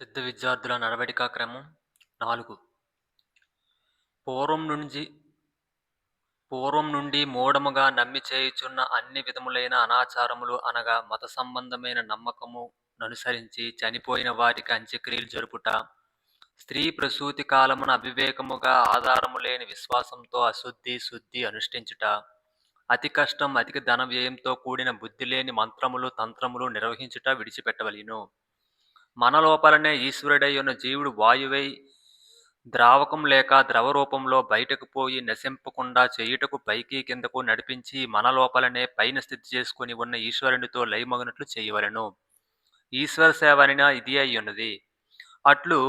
సిద్ధ విద్యార్థుల నడవడికా క్రమం నాలుగు. పూర్వం నుంచి పూర్వం నుండి మూఢముగా నమ్మి చేయుచున్న అన్ని విధములైన అనాచారములు అనగా మత సంబంధమైన నమ్మకముననుసరించి చనిపోయిన వారికి అంత్యక్రియలు జరుపుట స్త్రీ ప్రసూతి కాలమున అవివేకముగా ఆధారము లేని విశ్వాసంతో అశుద్ధి శుద్ధి అనుష్ఠించుట అతి కష్టం అధిక ధన వ్యయంతో కూడిన బుద్ధి లేని మంత్రములు తంత్రములు నిర్వహించుట విడిచిపెట్టవలను. మన లోపలనే ఈశ్వరుడై ఉన్న జీవుడు వాయువై ద్రావకం లేక ద్రవ రూపంలో బయటకు పోయి నశింపకుండా చేయుటకు పైకి కిందకు నడిపించి మన లోపలనే పైన స్థితి చేసుకుని ఉన్న ఈశ్వరునితో లయమగినట్లు చేయవలెను. ఈశ్వర సేవనిన ఇది అయి ఉన్నది. అట్లు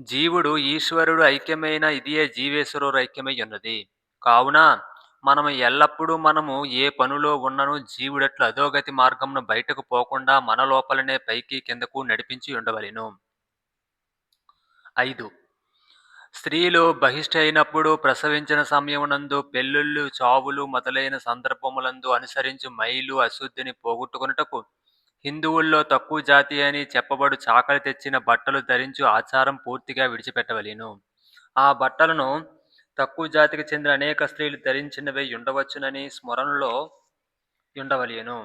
జీవుడు ఈశ్వరుడు ఐక్యమైన ఇదియే జీవేశ్వరుడు ఐక్యమై ఉన్నది. కావున మనము ఎల్లప్పుడూ మనము ఏ పనిలో ఉన్నను జీవుడట్లు అధోగతి మార్గమును బయటకు పోకుండా మన లోపలనే పైకి కిందకు నడిపించి ఉండవలెను. ఐదు. స్త్రీలు బహిష్ట అయినప్పుడు ప్రసవించిన సమయమునందు పెళ్ళిళ్ళు చావులు మొదలైన సందర్భములందు అనుసరించి మైలు అశుద్ధిని పోగొట్టుకున్నటకు హిందువుల్లో తక్కువ జాతి అని చెప్పబడు చాకలి తెచ్చిన బట్టలు ధరించు ఆచారం పూర్తిగా విడిచిపెట్టవలేను. ఆ బట్టలను తక్కువ జాతికి చెందిన అనేక స్త్రీలు ధరించినవై ఉండవచ్చునని స్మరణలో ఉండవలేను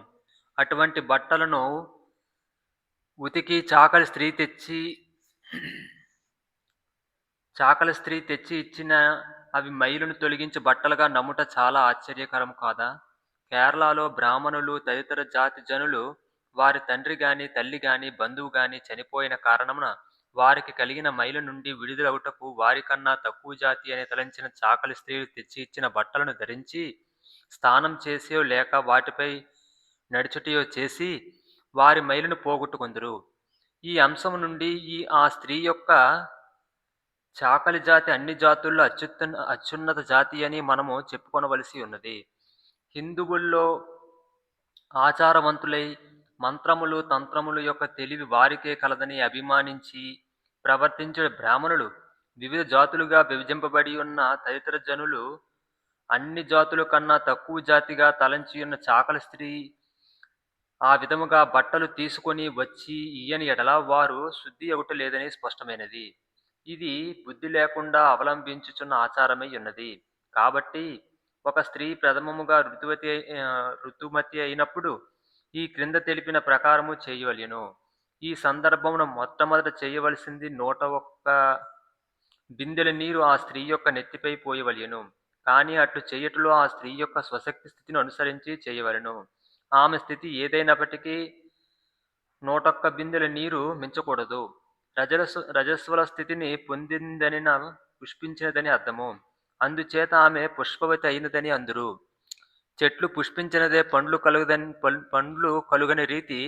అటువంటి బట్టలను ఉతికి చాకలి స్త్రీ తెచ్చి చాకలి స్త్రీ తెచ్చి ఇచ్చిన అవి మైలును తొలగించి బట్టలుగా నమ్ముట చాలా ఆశ్చర్యకరం కాదా? కేరళలో బ్రాహ్మణులు తదితర జాతి జనులు వారి తండ్రి గాని తల్లి గాని బంధువు గాని చనిపోయిన కారణమున వారికి కలిగిన మైలు నుండి విడుదలవుటకు వారికన్నా తక్కువ జాతి అని తలంచిన చాకలి స్త్రీలు తెచ్చి ఇచ్చిన బట్టలను ధరించి స్నానం చేసేయో లేక వాటిపై నడుచుటయో చేసి వారి మైలును పోగొట్టుకుందరు. ఈ అంశం నుండి ఈ ఆ స్త్రీ యొక్క చాకలి జాతి అన్ని జాతుల్లో అత్యుత్త అత్యున్నత జాతి అని మనము చెప్పుకొనవలసి ఉన్నది. హిందువుల్లో ఆచారవంతులై మంత్రములు తంత్రములు యొక్క తెలివి వారికే కలదని అభిమానించి ప్రవర్తించే బ్రాహ్మణులు వివిధ జాతులుగా విభజింపబడి ఉన్న తదితర జనులు అన్ని జాతుల కన్నా తక్కువ జాతిగా తలంచి ఉన్న చాకల స్త్రీ ఆ విధముగా బట్టలు తీసుకొని వచ్చి ఇయ్యని ఎడల వారు శుద్ధి ఒకటి లేదని స్పష్టమైనది. ఇది బుద్ధి లేకుండా అవలంబించుచున్న ఆచారమై ఉన్నది. కాబట్టి ఒక స్త్రీ ప్రథమముగా ఋతువతి ఋతుమతి అయినప్పుడు ఈ క్రింద తెలిపిన ప్రకారము చేయవలెను. ఈ సందర్భమున మొట్టమొదట చేయవలసింది నూట ఒక్క బిందెల నీరు ఆ స్త్రీ యొక్క నెత్తిపై పోయవలెను. కానీ అట్లు చేయటలో ఆ స్త్రీ యొక్క స్వశక్తి స్థితిని అనుసరించి చేయవలెను. ఆమె స్థితి ఏదైనప్పటికీ నూటొక్క బిందెల నీరు మించకూడదు. రజరస్ రజస్వల స్థితిని పొందిందని పుష్పించినదని అర్థము. అందుచేత ఆమె పుష్పవతి అయినదని అందురు. చెట్లు పుష్పించినదే పండ్లు కలుగదని పండ్లు కలుగని రీతి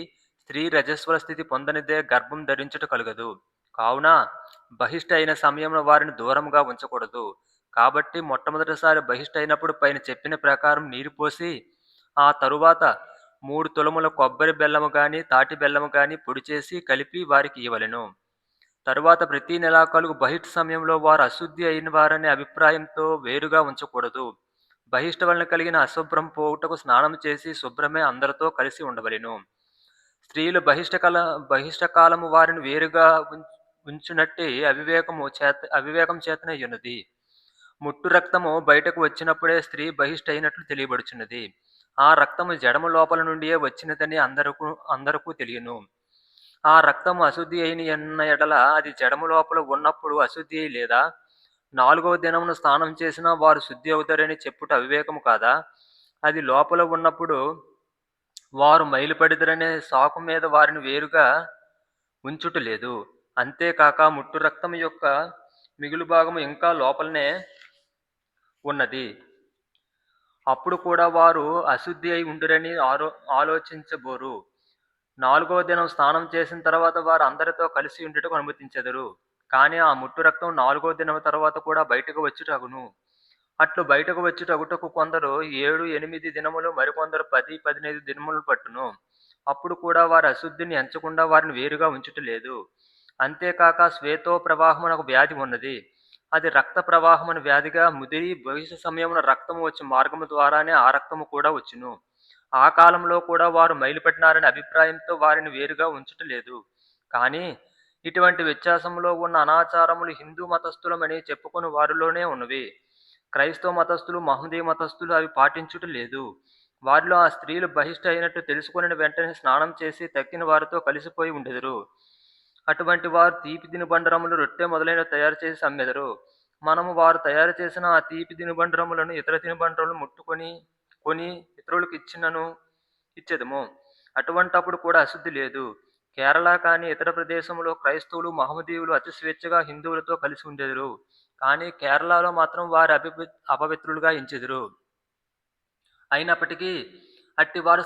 స్త్రీ రజస్వల స్థితి పొందనిదే గర్భం ధరించుట కలుగదు. కావున బహిష్ట అయిన సమయంలో వారిని దూరంగా ఉంచకూడదు. కాబట్టి మొట్టమొదటిసారి బహిష్ట అయినప్పుడు పైన చెప్పిన ప్రకారం నీరు పోసి ఆ తరువాత మూడు తులముల కొబ్బరి బెల్లము గాని తాటి బెల్లము గాని పొడి చేసి కలిపి వారికి ఇవ్వలెను. తరువాత ప్రతి నెలా కలుగు బహిష్ట సమయంలో వారు అశుద్ధి అయిన వారనే అభిప్రాయంతో వేరుగా ఉంచకూడదు. బహిష్ట వలన కలిగిన అశుభ్రం పోవుటకు స్నానం చేసి శుభ్రమే అందరితో కలిసి ఉండవలెను. స్త్రీలు బహిష్ట బహిష్టకాలము బహిష్ట కాలము వారిని వేరుగా ఉం- ఉంచునట్టే అవివేకము చేత అవివేకం చేతనే ఉన్నది ముట్టు రక్తము బయటకు వచ్చినప్పుడే స్త్రీ బహిష్ట అయినట్లు తెలియబడుచున్నది. ఆ రక్తము జడము లోపల నుండియే వచ్చినదని అందరకు అందరకు తెలియను. ఆ రక్తము అశుద్ధి అయిన ఎన్న ఎడల అది జడము లోపల ఉన్నప్పుడు అశుద్ధి అయి లేదా నాలుగవ దినమున స్నానం చేసినా వారు శుద్ధి అవుతారని చెప్పుట అవివేకము కాదా? అది లోపల ఉన్నప్పుడు వారు మైలుపడిదరనే సాకు మీద వారిని వేరుగా ఉంచుట లేదు. అంతేకాక ముట్టు రక్తం యొక్క మిగులు భాగము ఇంకా లోపలనే ఉన్నది. అప్పుడు కూడా వారు అశుద్ధి అయి ఉండురని ఆరో ఆలోచించబోరు. నాలుగవ దినం స్నానం చేసిన తర్వాత వారు అందరితో కలిసి ఉండటం అనుమతించెదరు. కానీ ఆ ముట్టు రక్తం నాలుగో దినం తర్వాత కూడా బయటకు వచ్చుటగును. అట్లు బయటకు వచ్చుటగుటకు కొందరు ఏడు ఎనిమిది దినములు మరికొందరు పది పదిహేను దినములు పట్టును. అప్పుడు కూడా వారి అశుద్ధిని ఎంచకుండా వారిని వేరుగా ఉంచుటలేదు. అంతేకాక శ్వేతో ప్రవాహం ఒక వ్యాధి ఉన్నది. అది రక్త ప్రవాహమున వ్యాధిగా ముదిరి భవిష్య సమయమున రక్తము వచ్చే మార్గము ద్వారానే ఆ రక్తము కూడా వచ్చును. ఆ కాలంలో కూడా వారు మైలుపెట్టినారనే అభిప్రాయంతో వారిని వేరుగా ఉంచుటలేదు. కానీ ఇటువంటి వ్యత్యాసంలో ఉన్న అనాచారములు హిందూ మతస్థులమని చెప్పుకుని వారిలోనే ఉన్నవి. క్రైస్తవ మతస్థులు మహమ్మదీయ మతస్థులు అవి పాటించుట లేదు. వారిలో ఆ స్త్రీలు బహిష్ట అయినట్టు తెలుసుకుని వెంటనే స్నానం చేసి తక్కిన వారితో కలిసిపోయి ఉండెదరు. అటువంటి వారు తీపి దినుబండరములు రొట్టె మొదలైన తయారు చేసి అమ్మెదరు. మనము వారు తయారు చేసిన ఆ తీపి దినుబండరములను ఇతర దినుబండరములు ముట్టుకొని కొని ఇతరులకు ఇచ్చినను ఇచ్చేదము. అటువంటప్పుడు కూడా అశుద్ధి లేదు. కేరళ కానీ ఇతర ప్రదేశంలో క్రైస్తవులు మహమ్మదీయులు అతి స్వేచ్ఛగా హిందువులతో కలిసి ఉండేదరు. కానీ కేరళలో మాత్రం వారి అపి అపవిత్రులుగా ఎంచెదరు. అయినప్పటికీ అట్టి వారు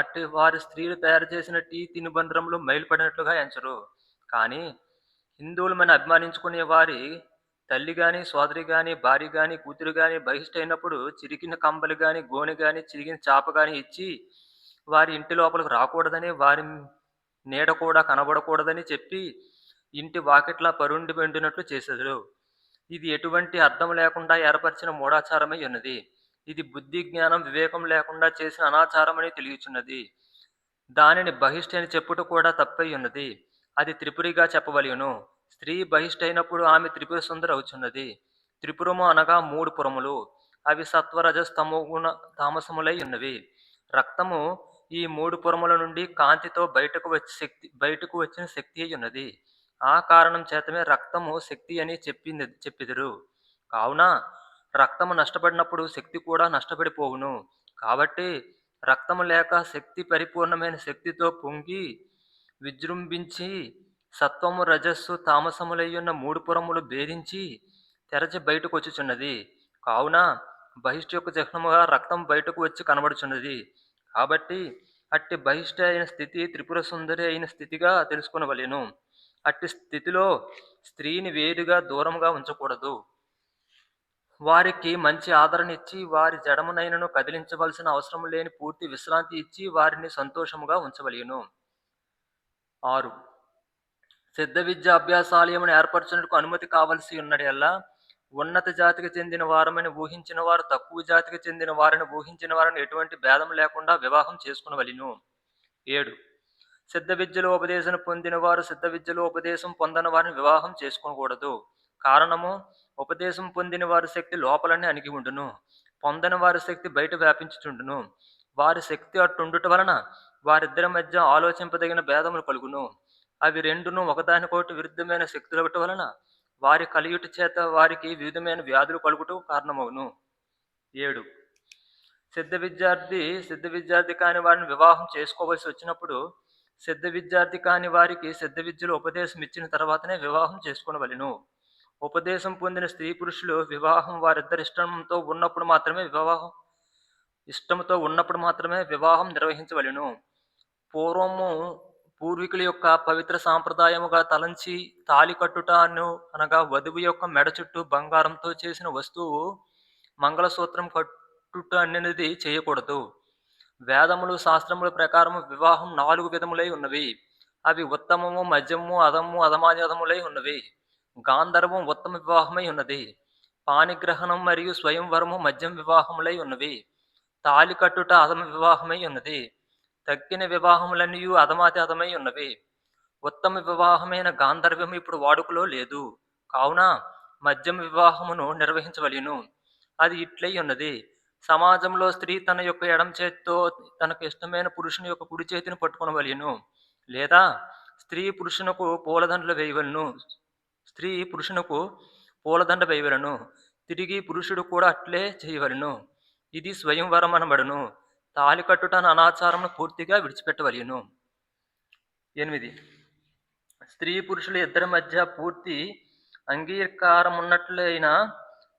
అట్టి వారి స్త్రీలు తయారు చేసిన టీ తినుబంధ్రములు మైలుపడినట్లుగా ఎంచరు. కానీ హిందువులమని అభిమానించుకునే వారి తల్లి కానీ సోదరి కానీ భార్య కానీ కూతురు గాని బహిష్టైనప్పుడు చిరిగిన కంబలు కానీ గోనె కానీ చిరిగిన చాప కానీ ఇచ్చి వారి ఇంటి లోపలికి రాకూడదని వారి నీడ కూడా కనబడకూడదని చెప్పి ఇంటి వాకిట్లా పరుండి పెండినట్లు చేసేదరు. ఇది ఎటువంటి అర్థం లేకుండా ఏర్పరిచిన మూఢాచారమై ఉన్నది. ఇది బుద్ధి జ్ఞానం వివేకం లేకుండా చేసిన అనాచారమని తెలియచున్నది. దానిని బహిష్ట అని చెప్పుట కూడా తప్పై ఉన్నది. అది త్రిపురిగా చెప్పవలెను. స్త్రీ బహిష్టైనప్పుడు ఆమె త్రిపుర సుందరి అవుచున్నది. త్రిపురము అనగా మూడు పురములు. అవి సత్వరజస్తమో గుణ తామసములై ఉన్నవి. రక్తము ఈ మూడు పురముల నుండి కాంతితో బయటకు వచ్చి శక్తి బయటకు వచ్చిన శక్తి అయి ఉన్నది. ఆ కారణం చేతమే రక్తము శక్తి అని చెప్పింది చెప్పిదురు. కావున రక్తము నష్టపడినప్పుడు శక్తి కూడా నష్టపడిపోవును. కాబట్టి రక్తము లేక శక్తి పరిపూర్ణమైన శక్తితో పొంగి విజృంభించి సత్వము రజస్సు తామసములయ్యున్న మూడు పురములు భేదించి తెరచి బయటకు వచ్చుచున్నది. కావున బహిష్ట యొక్క చిహ్నముగా రక్తం బయటకు వచ్చి కనబడుచున్నది. కాబట్టి అట్టి బహిష్ట అయిన స్థితి త్రిపుర సుందరి అయిన స్థితిగా తెలుసుకునవలేను. అట్టి స్థితిలో స్త్రీని వేరుగా దూరంగా ఉంచకూడదు. వారికి మంచి ఆదరణ ఇచ్చి వారి జడమునైనను కదిలించవలసిన అవసరం లేని పూర్తి విశ్రాంతి ఇచ్చి వారిని సంతోషముగా ఉంచవలెను. ఆరు. సిద్ధ విద్య అభ్యాసాలయమును ఏర్పరచుటకు అనుమతి కావలసి ఉన్నడల్లా ఉన్నత జాతికి చెందిన వారమని ఊహించిన వారు తక్కువ జాతికి చెందిన వారిని ఊహించిన వారిని ఎటువంటి భేదం లేకుండా వివాహం చేసుకునవలెను. ఏడు. సిద్ధ విద్యలో ఉపదేశం పొందిన వారు సిద్ధ విద్యలో ఉపదేశం పొందని వారిని వివాహం చేసుకోకూడదు కారణము ఉపదేశం పొందిన వారి శక్తి లోపలనే అణిగి ఉండును. పొందని వారి శక్తి బయట వ్యాపించుచుండును. వారి శక్తి అట్టుండుట వలన వారిద్దరి మధ్య ఆలోచింపదగిన భేదములు కలుగును. అవి రెండును ఒకదానికొకటి విరుద్ధమైన శక్తులు ఒకటి వలన వారి కలియుట చేత వారికి వివిధమైన వ్యాధులు కలుగుటకు కారణమవును ఏడు. సిద్ధ విద్యార్థి సిద్ధ విద్యార్థి కాని వారిని వివాహం చేసుకోవలసి వచ్చినప్పుడు సిద్ధ విద్యార్థి కాని వారికి సిద్ధ విద్యలో ఉపదేశం ఇచ్చిన తర్వాతనే వివాహం చేసుకునవలను. ఉపదేశం పొందిన స్త్రీ పురుషులు వివాహం వారిద్దరి ఇష్టంతో ఉన్నప్పుడు మాత్రమే వివాహం ఇష్టంతో ఉన్నప్పుడు మాత్రమే వివాహం నిర్వహించవలెను. పూర్వము పూర్వీకుల యొక్క పవిత్ర సాంప్రదాయముగా తలంచి తాలి కట్టుటను అనగా వధువు యొక్క మెడ చుట్టూ బంగారంతో చేసిన వస్తువు మంగళసూత్రం కట్టుట అనేది చేయకూడదు. వేదములు శాస్త్రముల ప్రకారం వివాహం నాలుగు విధములై ఉన్నవి. అవి ఉత్తమము మధ్యము అదము అధమాజములై ఉన్నవి. గాంధర్వం ఉత్తమ వివాహమై ఉన్నది. పానిగ్రహణం మరియు స్వయంవరము మద్యం వివాహములై ఉన్నవి. తాలి కట్టుట అధమ వివాహమై ఉన్నది. తగ్గిన వివాహములన్నీ అధమాతి అధమై ఉన్నవి. ఉత్తమ వివాహమైన గాంధర్వ్యం ఇప్పుడు వాడుకలో లేదు. కావున మద్యం వివాహమును నిర్వహించవలెను. అది ఇట్లై ఉన్నది. సమాజంలో స్త్రీ తన యొక్క ఎడం చేతితో తనకు ఇష్టమైన పురుషుని యొక్క కుడి చేతిని పట్టుకునవలను. లేదా స్త్రీ పురుషునకు పూలదండలు వేయవలను. స్త్రీ పురుషునకు పూలదండ వేయవలను. తిరిగి పురుషుడు కూడా అట్లే చేయవలను. ఇది స్వయంవరం అనబడును తాలి కట్టుటను అనాచారమును పూర్తిగా విడిచిపెట్టవలెను. ఎనిమిది. స్త్రీ పురుషుల ఇద్దరి మధ్య పూర్తి అంగీకారం ఉన్నట్లయినా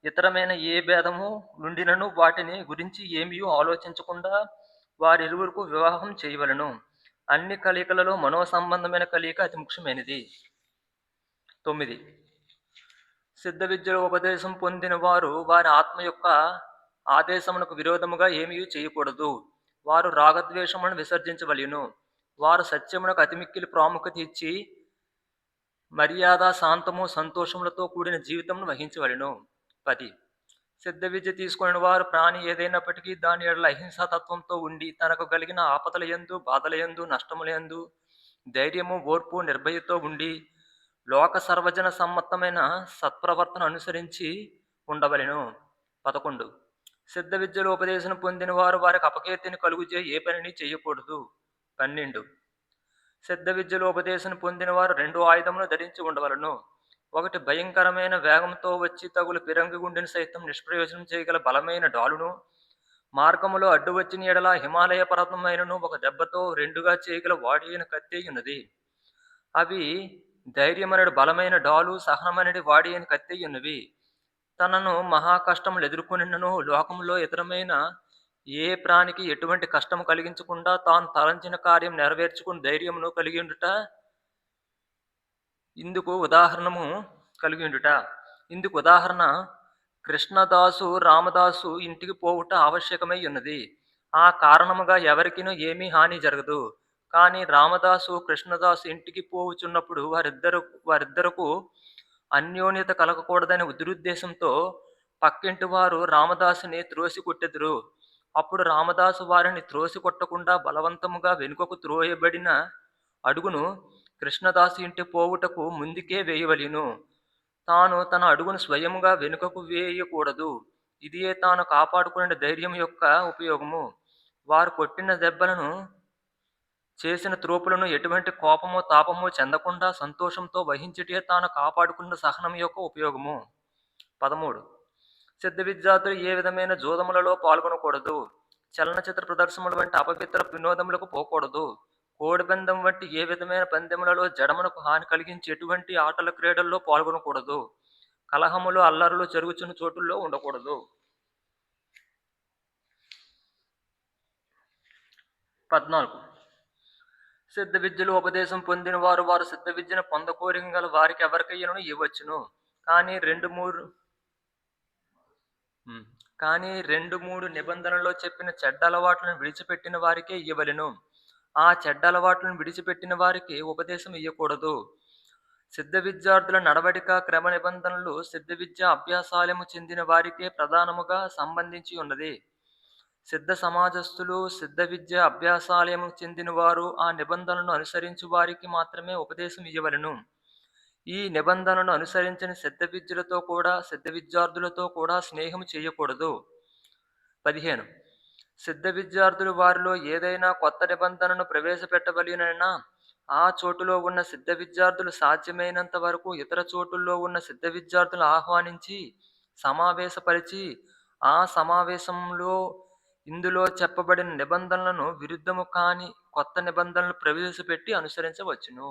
ఇతరమైన ఏ భేదము నుండినను వాటిని గురించి ఏమీ ఆలోచించకుండా వారిరువురికి వివాహం చేయవలను. అన్ని కలయికలలో మనో సంబంధమైన కలయిక అతి ముఖ్యమైనది. తొమ్మిది. సిద్ధ విద్యలో ఉపదేశం పొందిన వారు వారి ఆత్మ యొక్క ఆదేశమునకు విరోధముగా ఏమీ చేయకూడదు. వారు రాగద్వేషములను విసర్జించవలెను. వారు సత్యమునకు అతిమిక్కిలి ప్రాముఖ్యత ఇచ్చి మర్యాద శాంతము సంతోషములతో కూడిన జీవితమును వహించవలెను. పది. సిద్ధ విద్య తీసుకుని వారు ప్రాణి ఏదైనప్పటికీ దాని ఎడల అహింసాతత్వంతో ఉండి తనకు కలిగిన ఆపదల ఎందు బాధల ఎందు నష్టముల యందు ధైర్యము ఓర్పు నిర్భయతో ఉండి లోక సర్వజన సమ్మతమైన సత్ప్రవర్తన అనుసరించి ఉండవలెను. పదకొండు. సిద్ధ విద్యలో ఉపదేశం పొందిన వారు వారికి అపకీర్తిని కలుగుచే ఏ పనిని చేయకూడదు. పన్నెండు. సిద్ధ విద్యలో ఉపదేశం పొందిన వారు రెండు ఆయుధములు ధరించి ఉండవలను. ఒకటి భయంకరమైన వేగంతో వచ్చి తగులు పిరంగి గుండెని సైతం నిష్ప్రయోజనం చేయగల బలమైన డాలును. మార్గములో అడ్డు వచ్చిన ఎడల హిమాలయ పర్వతమైనను ఒక దెబ్బతో రెండుగా చేయగల వాడి అయిన కత్తి ఉన్నది అవి ధైర్యమనడి బలమైన డాలు సహనమనడి వాడి అయిన కత్తి ఉన్నవి తనను మహా కష్టములు ఎదుర్కొనినను. లోకంలో ఇతరమైన ఏ ప్రాణికి ఎటువంటి కష్టము కలిగించకుండా తాను తలంచిన కార్యం నెరవేర్చుకుని ధైర్యమును కలిగి ఉండుట ఇందుకు ఉదాహరణము కలిగి ఉండుట ఇందుకు ఉదాహరణ కృష్ణదాసు రామదాసు ఇంటికి పోవుట ఆవశ్యకమై ఉన్నది. ఆ కారణముగా ఎవరికినూ ఏమీ హాని జరగదు. కానీ రామదాసు కృష్ణదాసు ఇంటికి పోవుచున్నప్పుడు వారిద్దరు వారిద్దరకు అన్యోన్యత కలగకూడదనే దురుద్దేశంతో పక్కింటి వారు రామదాసుని త్రోసి కొట్టెదురు అప్పుడు రామదాసు వారిని త్రోసి కొట్టకుండా బలవంతముగా వెనుకకు త్రోయబడిన అడుగును కృష్ణదాసు ఇంటి పోవుటకు ముందుకే వేయవలిను. తాను తన అడుగును స్వయముగా వెనుకకు వేయకూడదు. ఇదియే తాను కాపాడుకునే ధైర్యం యొక్క ఉపయోగము. వారు కొట్టిన దెబ్బలను చేసిన త్రోపులను ఎటువంటి కోపము తాపము చెందకుండా సంతోషంతో వహించటే తాను కాపాడుకున్న సహనం యొక్క ఉపయోగము. పదమూడు. సిద్ధ విద్యార్థులు ఏ విధమైన జోదములలో పాల్గొనకూడదు? చలనచిత్ర ప్రదర్శనలు వంటి అపవిత్ర వినోదములకు పోకూడదు. కోడిపందెం వంటి ఏ విధమైన పందెములలో జడమునకు హాని కలిగించి ఎటువంటి ఆటల క్రీడల్లో పాల్గొనకూడదు. కలహములు అల్లరులు జరుగుచున్న చోటుల్లో ఉండకూడదు. పద్నాలుగు. సిద్ధ విద్యలో ఉపదేశం పొందిన వారు వారు సిద్ధ విద్యను పొందకోరిక గల వారికి ఎవరికయ్యను ఇవ్వచ్చును. కానీ రెండు మూడు కానీ రెండు మూడు నిబంధనలో చెప్పిన చెడ్డ అలవాట్లను విడిచిపెట్టిన వారికే ఇవ్వవలెను ఆ చెడ్డ అలవాట్లను విడిచిపెట్టిన వారికి ఉపదేశం ఇవ్వకూడదు సిద్ధ విద్యార్థుల నడవడిక క్రమ నిబంధనలు సిద్ధ విద్య అభ్యాసాలము చెందిన వారికే ప్రధానముగా సంబంధించి ఉన్నది. సిద్ధ సమాజస్థులు సిద్ధ విద్య అభ్యాసాలయం చెందిన వారు ఆ నిబంధనలను అనుసరించు వారికి మాత్రమే ఉపదేశం ఇవ్వవలెను ఈ నిబంధనను అనుసరించిన సిద్ధ విద్యలతో కూడా సిద్ధ విద్యార్థులతో కూడా స్నేహం చేయకూడదు. పదిహేను. సిద్ధ విద్యార్థులు వారిలో ఏదైనా కొత్త నిబంధనను ప్రవేశపెట్టవలనైనా ఆ చోటులో ఉన్న సిద్ధ విద్యార్థులు సాధ్యమైనంత వరకు ఇతర చోటుల్లో ఉన్న సిద్ధ విద్యార్థులు ఆహ్వానించి సమావేశపరిచి ఆ సమావేశంలో ఇందులో చెప్పబడిన నిబంధనలను విరుద్ధము కాని కొత్త నిబంధనలు ప్రవేశపెట్టి అనుసరించవచ్చును.